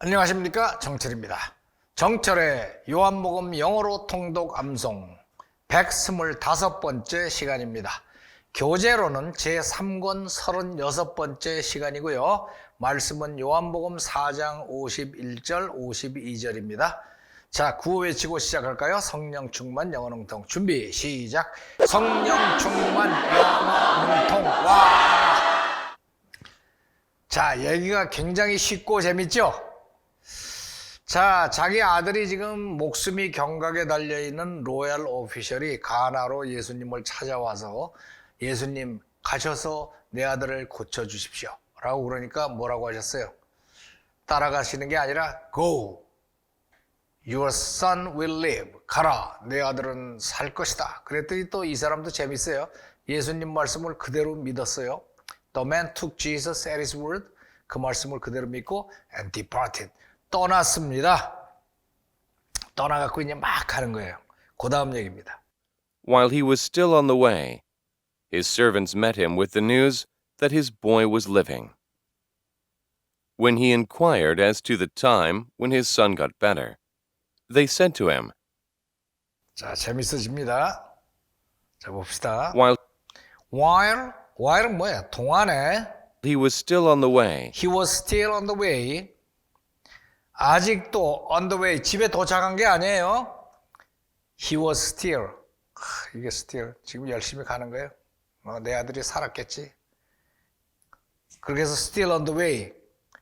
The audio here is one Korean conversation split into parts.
안녕하십니까 정철입니다. 정철의 요한복음 영어로 통독 암송 125번째 시간입니다. 교재로는 제3권 36번째 시간이고요. 말씀은 요한복음 4장 51절 52절입니다. 자, 구호 외치고 시작할까요? 성령 충만 영어 능통 준비 시작. 성령 충만 영어 능통 와. 자, 얘기가 굉장히 쉽고 재밌죠? 자, 자기 아들이 지금 목숨이 경각에 달려 있는 로얄 오피셜이 가나로 예수님을 찾아와서 예수님 가셔서 내 아들을 고쳐 주십시오. 라고 그러니까 뭐라고 하셨어요? 따라가시는 게 아니라 go. Your son will live. 가라. 내 아들은 살 것이다. 그랬더니 또 이 사람도 재밌어요. 예수님 말씀을 그대로 믿었어요. The man took Jesus at his word. 그 말씀을 그대로 믿고 and departed. 떠났습니다. 떠나갖고 이제 막 가는 거예요. 그 다음 얘기입니다. While he was still on the way, his servants met him with the news that his boy was living. When he inquired as to the time when his son got better, they said to him, 자, 재밌어집니다. 자, 봅시다. While While, while은 뭐야? 동안에 he was still on the way, he was still on the way. 아직도 on the way. 집에 도착한 게 아니에요. He was still. 하, 이게 still. 지금 열심히 가는 거예요. 어, 내 아들이 살았겠지. 그래서 still on the way.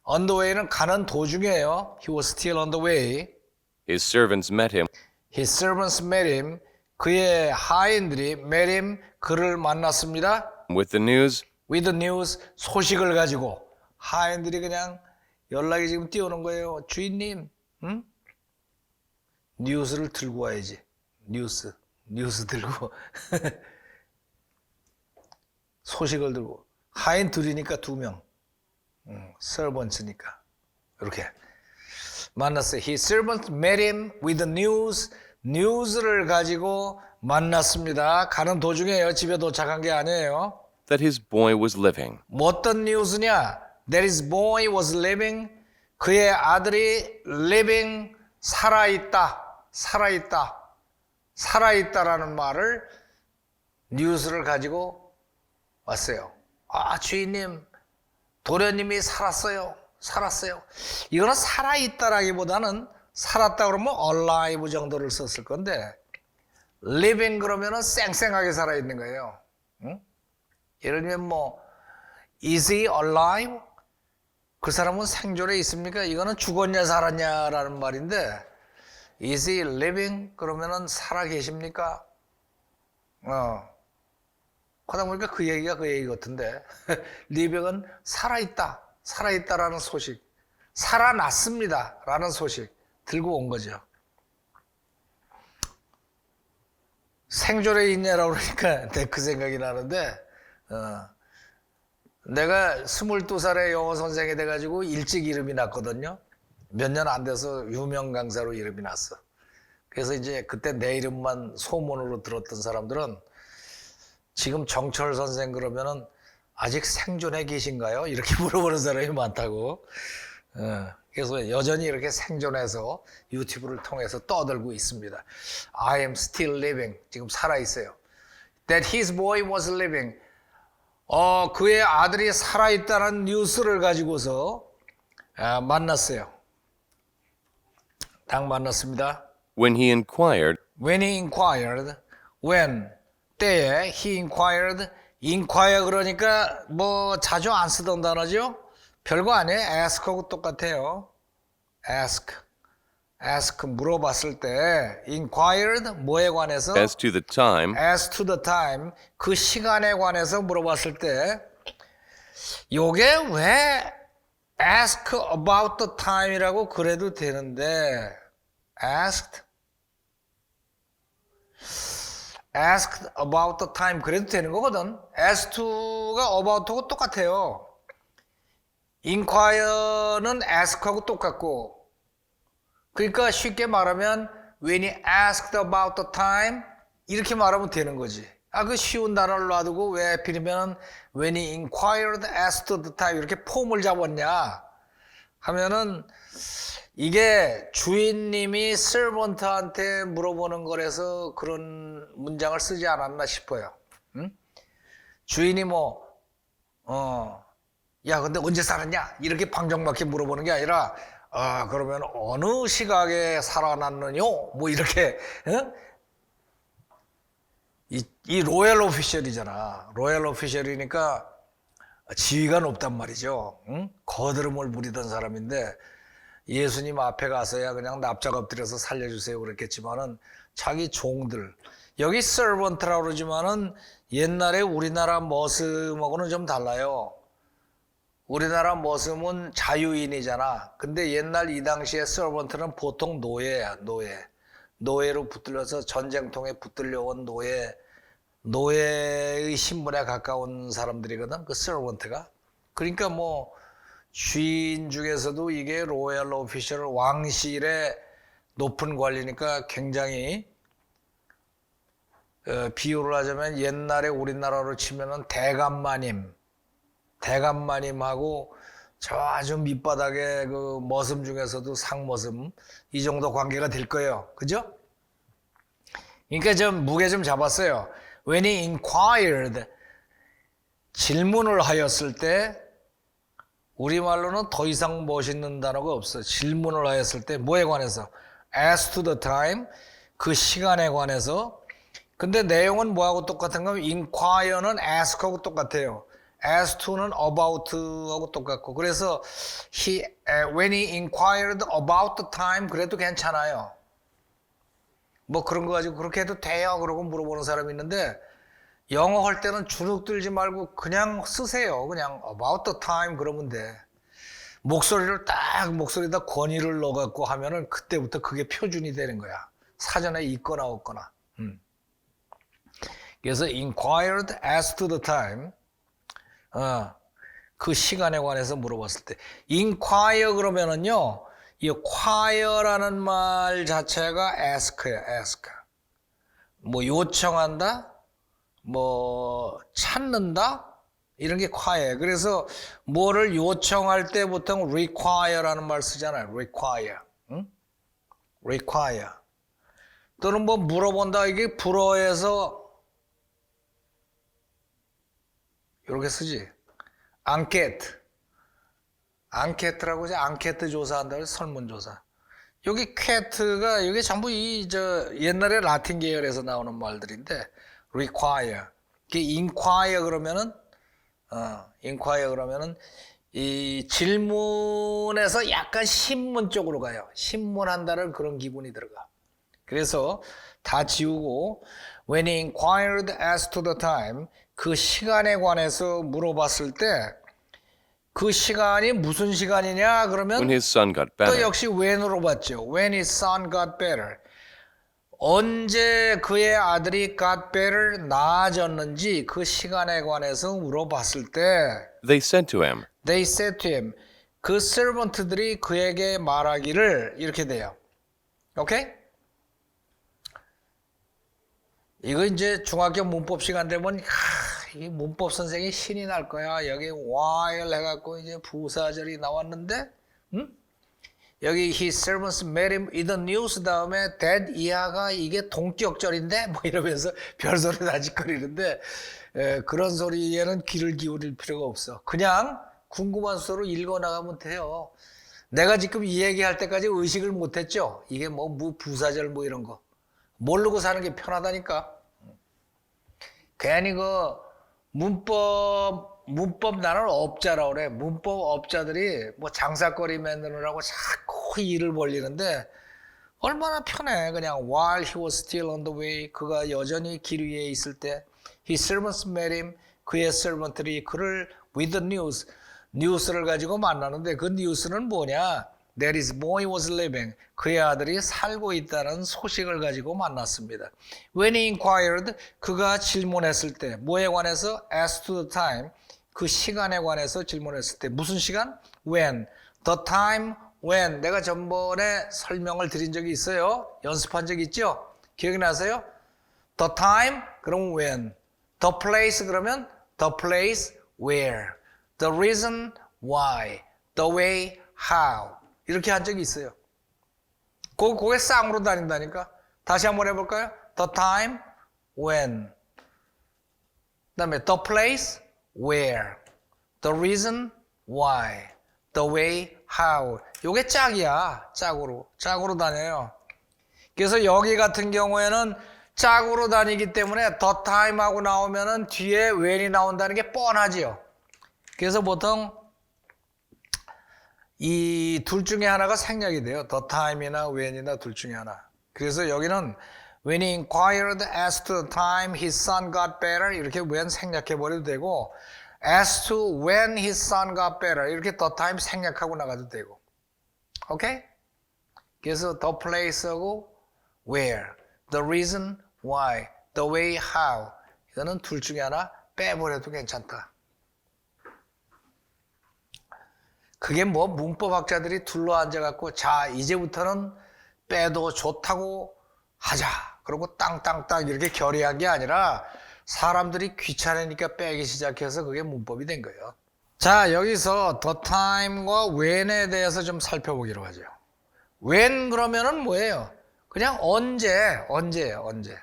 on the way는 가는 도중이에요. He was still on the way. his servants met him His servants met him. 그의 하인들이 met him. 그를 만났습니다. with the news with the news 소식을 가지고 하인들이 그냥 연락이 지금 뛰어오는 거예요. 주인님, 응? 뉴스를 들고 와야지. 뉴스, 뉴스 들고 소식을 들고 하인 둘이니까 두 명, 응, 서번츠니까 이렇게 만났어요. His servants met him with the news. 뉴스를 가지고 만났습니다. 가는 도중에요. 집에 도착한 게 아니에요. that his boy was living. 뭐 어떤 뉴스냐? That his boy was living. 그의 아들이 living 살아있다. 살아있다. 살아있다라는 말을 뉴스를 가지고 왔어요. 아, 주인님, 도련님이 살았어요. 살았어요. 이거는 살아있다라기보다는 살았다 그러면 alive 정도를 썼을 건데 living 그러면은 쌩쌩하게 살아있는 거예요. 응? 예를 들면 뭐 is he alive? 그 사람은 생존에 있습니까? 이거는 죽었냐 살았냐라는 말인데 is he living? 그러면은 살아 계십니까? 어. 하다 보니까 그 얘기가 그 얘기 같은데 living은 살아 있다. 살아 있다라는 소식. 살아났습니다. 라는 소식 들고 온 거죠. 생존에 있냐라고 그러니까 내 그 생각이 나는데 어, 내가 22살에 영어 선생이 돼가지고 일찍 이름이 났거든요. 몇 년 안 돼서 유명 강사로 이름이 났어. 그래서 이제 그때 내 이름만 소문으로 들었던 사람들은 지금 정철 선생 그러면은 아직 생존해 계신가요? 이렇게 물어보는 사람이 많다고. 어, 그래서 여전히 이렇게 생존해서 유튜브를 통해서 떠들고 있습니다. I am still living. 지금 살아있어요. That his boy was living. 어, 그의 아들이 살아있다는 뉴스를 가지고서 아, 만났어요. 딱 만났습니다. When he inquired When he inquired, when 때에 he inquired, inquire 그러니까 뭐 자주 안 쓰던 단어죠. 별거 아니에요. ask하고 똑같아요. ask, ask 물어봤을 때 inquired 뭐에 관해서 as to the time as to the time 그 시간에 관해서 물어봤을 때 요게 왜 ask about the time이라고 그래도 되는데 asked asked about the time 그래도 되는 거거든 as to가 about하고 똑같아요 inquire는 ask하고 똑같고 그러니까 쉽게 말하면 when he asked about the time 이렇게 말하면 되는 거지. 아, 그 쉬운 단어를 놔두고 왜 하필이면 when he inquired as to the time 이렇게 폼을 잡았냐 하면은 이게 주인님이 servant한테 물어보는 거라서 그런 문장을 쓰지 않았나 싶어요. 응? 주인이 뭐, 어, 야, 근데 언제 살았냐? 이렇게 방정맞게 물어보는 게 아니라, 아, 그러면 어느 시각에 살아났느뇨? 뭐 이렇게, 응? 이, 이 로얄 오피셜이잖아. 로얄 오피셜이니까 지위가 높단 말이죠. 응? 거드름을 부리던 사람인데 예수님 앞에 가서야 그냥 납작 엎드려서 살려주세요 그랬겠지만은 자기 종들 여기 servant라고 그러지만은 옛날에 우리나라 머슴하고는 좀 달라요. 우리나라 머슴은 자유인이잖아. 근데 옛날 이 당시에 servant는 보통 노예야, 노예. 노예로 붙들려서 전쟁통에 붙들려온 노예, 노예의 신분에 가까운 사람들이거든. 그 servant가. 그러니까 뭐 주인 중에서도 이게 로얄 오피셜 왕실의 높은 관리니까 굉장히 어, 비유를 하자면 옛날에 우리나라로 치면은 대감마님, 대감마님하고 저 아주 밑바닥에 그 머슴 중에서도 상머슴 이 정도 관계가 될 거예요. 그죠? 그러니까 좀 무게 좀 잡았어요. When he inquired 질문을 하였을 때 우리말로는 더 이상 멋있는 단어가 없어. 질문을 하였을 때 뭐에 관해서? As to the time 그 시간에 관해서 근데 내용은 뭐하고 똑같은 거면 inquire는 ask하고 똑같아요. As to는 about하고 똑같고 그래서 he when he inquired about the time 그래도 괜찮아요. 뭐 그런 거 가지고 그렇게 해도 돼요. 그러고 물어보는 사람이 있는데 영어 할 때는 주눅 들지 말고 그냥 쓰세요. 그냥 about the time 그러면 돼. 목소리를 딱 목소리에다 권위를 넣어갖고 하면은 그때부터 그게 표준이 되는 거야. 사전에 있거나 없거나. 음. 그래서 inquired as to the time. 어, 그 시간에 관해서 물어봤을 때 inquire 그러면은요. 이 quire라는 말 자체가 ask야, ask. 뭐 요청한다, 뭐 찾는다 이런 게 quire예요. 그래서 뭐를 요청할 때 보통 require라는 말 쓰잖아요. require, 응? require. 또는 뭐 물어본다 이게 불어에서 이렇게 쓰지. 앙케트. 앙케트라고 이제 앙케트 조사한다 설문조사. 여기 퀘트가 이게 전부 이 저 옛날에 라틴 계열에서 나오는 말들인데 require. 이게 inquire 그러면은 어, inquire 그러면은 이 질문에서 약간 신문 쪽으로 가요. 신문한다는 그런 기분이 들어가. 그래서 다 지우고 when he inquired as to the time 그 시간에 관해서 물어봤을 때 그 시간이 무슨 시간이냐 그러면 When his son got 또 better. 역시 when으로 봤죠. When his son got better. 언제 그의 아들이 got better 나아졌는지 그 시간에 관해서 물어봤을 때 They said to him, they said to him 그 servant들이 그에게 말하기를 이렇게 돼요. 오케이? 이거 이제 중학교 문법 시간 되면 하, 이 문법 선생이 신이 날 거야. 여기 while 해갖고 이제 부사절이 나왔는데, 응? 여기 his servants met him with the news 다음에 that 이하가 이게 동격절인데 뭐 이러면서 별소리 나짓거리는데 에, 그런 소리에는 귀를 기울일 필요가 없어. 그냥 궁금한 수로 읽어 나가면 돼요. 내가 지금 이 얘기할 때까지 의식을 못했죠. 이게 뭐 무 부사절 뭐 이런 거 모르고 사는 게 편하다니까. 괜히 그 문법 문법 나는 업자라 그래. 문법 업자들이 뭐 장사거리 만드느라고 자꾸 일을 벌리는데 얼마나 편해. 그냥 while he was still on the way 그가 여전히 길 위에 있을 때 his servants met him 그의 servant들이 그를 with the news 뉴스를 가지고 만나는데 그 뉴스는 뭐냐? That his boy was living. 그의 아들이 살고 있다는 소식을 가지고 만났습니다. When he inquired, 그가 질문했을 때, 뭐에 관해서? As to the time, 그 시간에 관해서 질문했을 때, 무슨 시간? When. The time when. 내가 전번에 설명을 드린 적이 있어요. 연습한 적 있죠? 기억이 나세요? The time, 그럼 when. The place, 그러면 the place where. The reason why. The way how 이렇게 한 적이 있어요. 그 그게 쌍으로 다닌다니까. 다시 한번 해볼까요? The time when. 그 다음에 the place where. The reason why. The way how. 요게 짝이야. 짝으로. 짝으로 다녀요. 그래서 여기 같은 경우에는 짝으로 다니기 때문에 the time하고 나오면은 뒤에 when이 나온다는 게 뻔하지요. 그래서 보통 이 둘 중에 하나가 생략이 돼요. the time이나 when이나 둘 중에 하나. 그래서 여기는 when he inquired as to the time his son got better 이렇게 when 생략해 버려도 되고 as to when his son got better 이렇게 the time 생략하고 나가도 되고. 오케이? 그래서 the place하고 where, the reason why, the way how 이거는 둘 중에 하나 빼버려도 괜찮다. 그게 뭐 문법학자들이 둘러앉아 갖고 자 이제부터는 빼도 좋다고 하자. 그리고 땅땅땅 이렇게 결의한 게 아니라 사람들이 귀찮으니까 빼기 시작해서 그게 문법이 된 거예요. 자 여기서 the time과 when에 대해서 좀 살펴보기로 하죠. when 그러면은 뭐예요? 그냥 언제, 언제예요, 언제.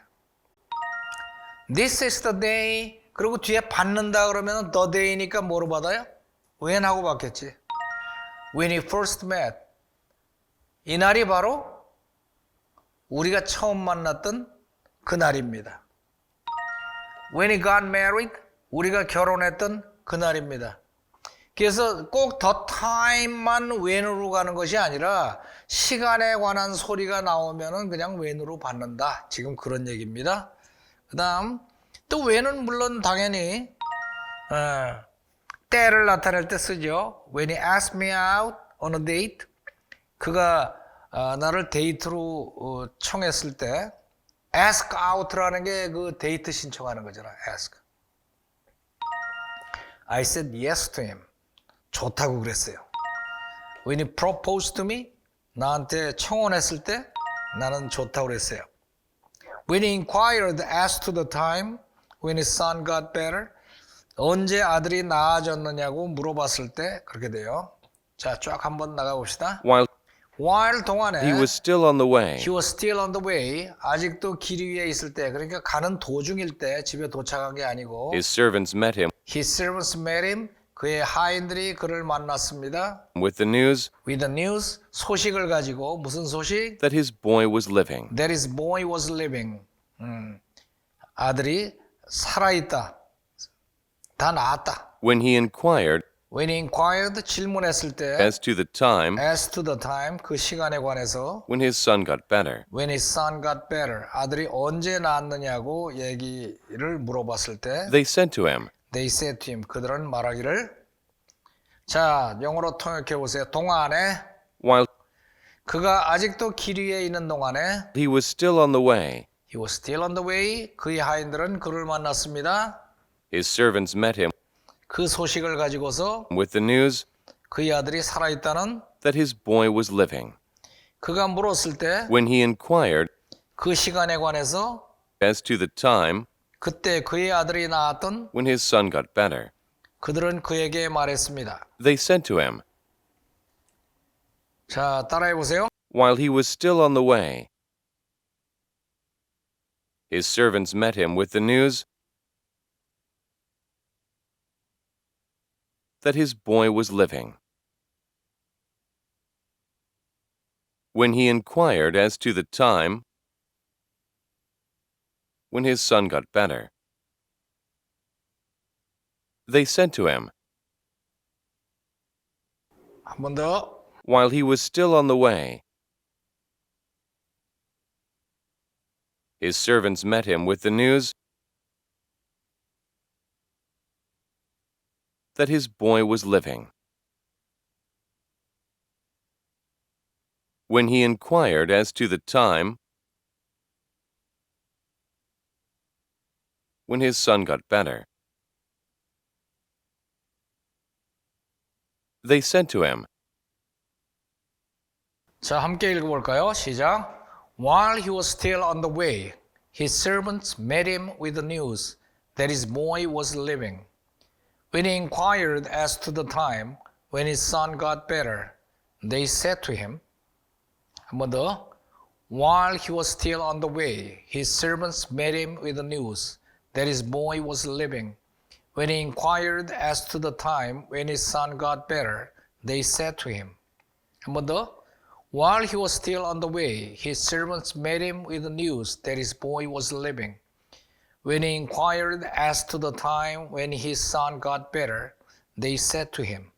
This is the day. 그리고 뒤에 받는다 그러면 the day니까 뭐로 받아요? when 하고 받겠지. When we first met. 이 날이 바로 우리가 처음 만났던 그 날입니다. When we got married. 우리가 결혼했던 그 날입니다. 그래서 꼭더 타임만 웬으로 가는 것이 아니라 시간에 관한 소리가 나오면은 그냥 웬으로 받는다. 지금 그런 얘기입니다. 그 다음, 또 웬은 물론 당연히, 어, 때를 나타낼 때 쓰죠. When he asked me out on a date, 그가 어, 나를 데이트로 어, 청했을 때, ask out라는 게 그 데이트 신청하는 거잖아. ask. I said yes to him. 좋다고 그랬어요. When he proposed to me, 나한테 청혼했을 때 나는 좋다고 그랬어요. When he inquired as to the time when his son got better, 언제 아들이 나아졌느냐고 물어봤을 때 그렇게 돼요. 자, 쫙 한번 나가 봅시다. While While 동안에 he was still on the way, he was still on the way. 아직도 길 위에 있을 때, 그러니까 가는 도중일 때 집에 도착한 게 아니고 his servants met him His servants met him. 그의 하인들이 그를 만났습니다. with the news With the news, 소식을 가지고 무슨 소식? that his boy was living. That his boy was living. 음, 아들이 살아 있다. 다 나았다. When he inquired When he inquired, 질문했을 때 as to the time as to the time, 그 시간에 관해서 when his son got better, when his son got better, 아들이 언제 낳았느냐고 얘기를 물어봤을 때 they said to him, They said to him, 그들은 말하기를 자, 영어로 통역해 보세요. 동안에 while 그가 아직도 길 위에 있는 동안에 he was still on the way, he was still on the way. 그의 하인들은 그를 만났습니다. his servants met him 그 소식을 가지고서 with the news 그의 아들이 살아있다는 that his boy was living. 그가 물었을 때 그 When he inquired 시간에 관해서 as to the time 그때 그의 아들이 낳았던 when his son got better, 그들은 그에게 말했습니다. they said to him, 자, 따라해 보세요. while he was still on the way, his servants met him with the news that his boy was living. When he inquired as to the time when his son got better, they said to him, while he was still on the way, his servants met him with the news that his boy was living. When he inquired as to the time when his son got better, they said to him, 자, 함께 읽어볼까요? 시작. While he was still on the way, his servants met him with the news that his boy was living. When he inquired as to the time when his son got better, they said to him, Mother, while he was still on the way, his servants met him with the news that his boy was living. When he inquired as to the time when his son got better, they said to him, Mother, while he was still on the way, his servants met him with the news that his boy was living. When he inquired as to the time when his son got better, they said to him.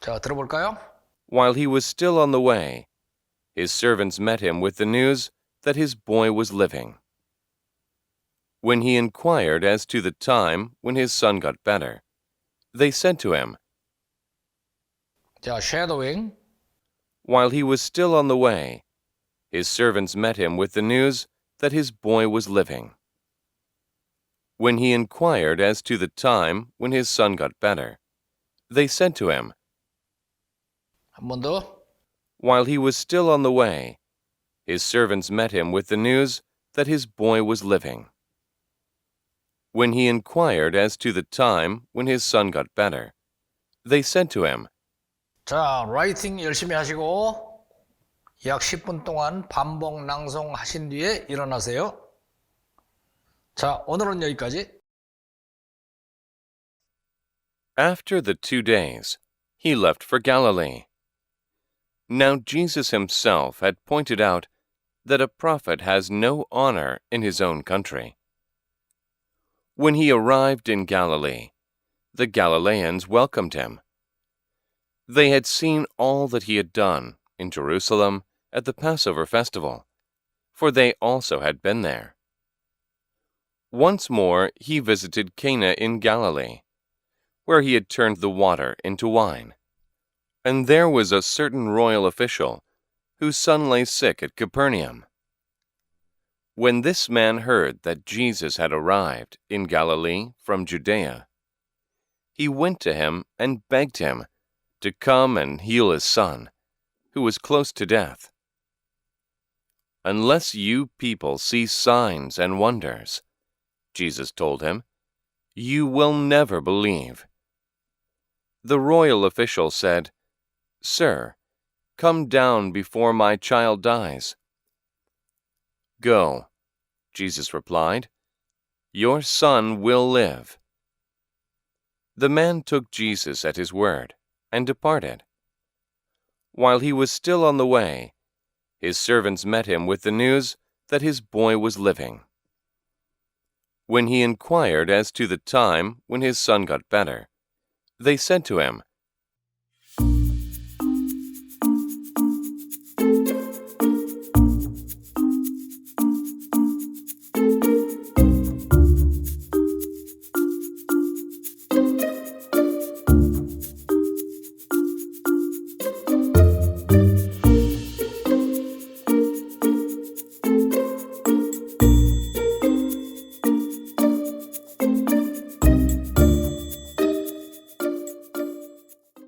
자, 들어볼까요? While he was still on the way, his servants met him with the news that his boy was living. When he inquired as to the time when his son got better, they said to him, 자, shadowing. While he was still on the way, his servants met him with the news that his boy was living. When he inquired as to the time when his son got better, they said to him, 한 번 더. While he was still on the way, his servants met him with the news that his boy was living. When he inquired as to the time when his son got better, they said to him, 자, 라이팅 열심히 하시고 약 10분 동안 반복 낭송하신 뒤에 일어나세요. 자, 오늘은 여기까지. After the two days, he left for Galilee. Now Jesus himself had pointed out that a prophet has no honor in his own country. When he arrived in Galilee, the Galileans welcomed him. They had seen all that he had done in Jerusalem at the Passover festival, for they also had been there. Once more he visited Cana in Galilee, where he had turned the water into wine. And there was a certain royal official whose son lay sick at Capernaum. When this man heard that Jesus had arrived in Galilee from Judea, he went to him and begged him to come and heal his son, who was close to death. Unless you people see signs and wonders, Jesus told him, you will never believe. The royal official said, Sir, come down before my child dies. Go, Jesus replied. Your son will live. The man took Jesus at his word and departed. While he was still on the way, his servants met him with the news that his boy was living. When he inquired as to the time when his son got better, they said to him,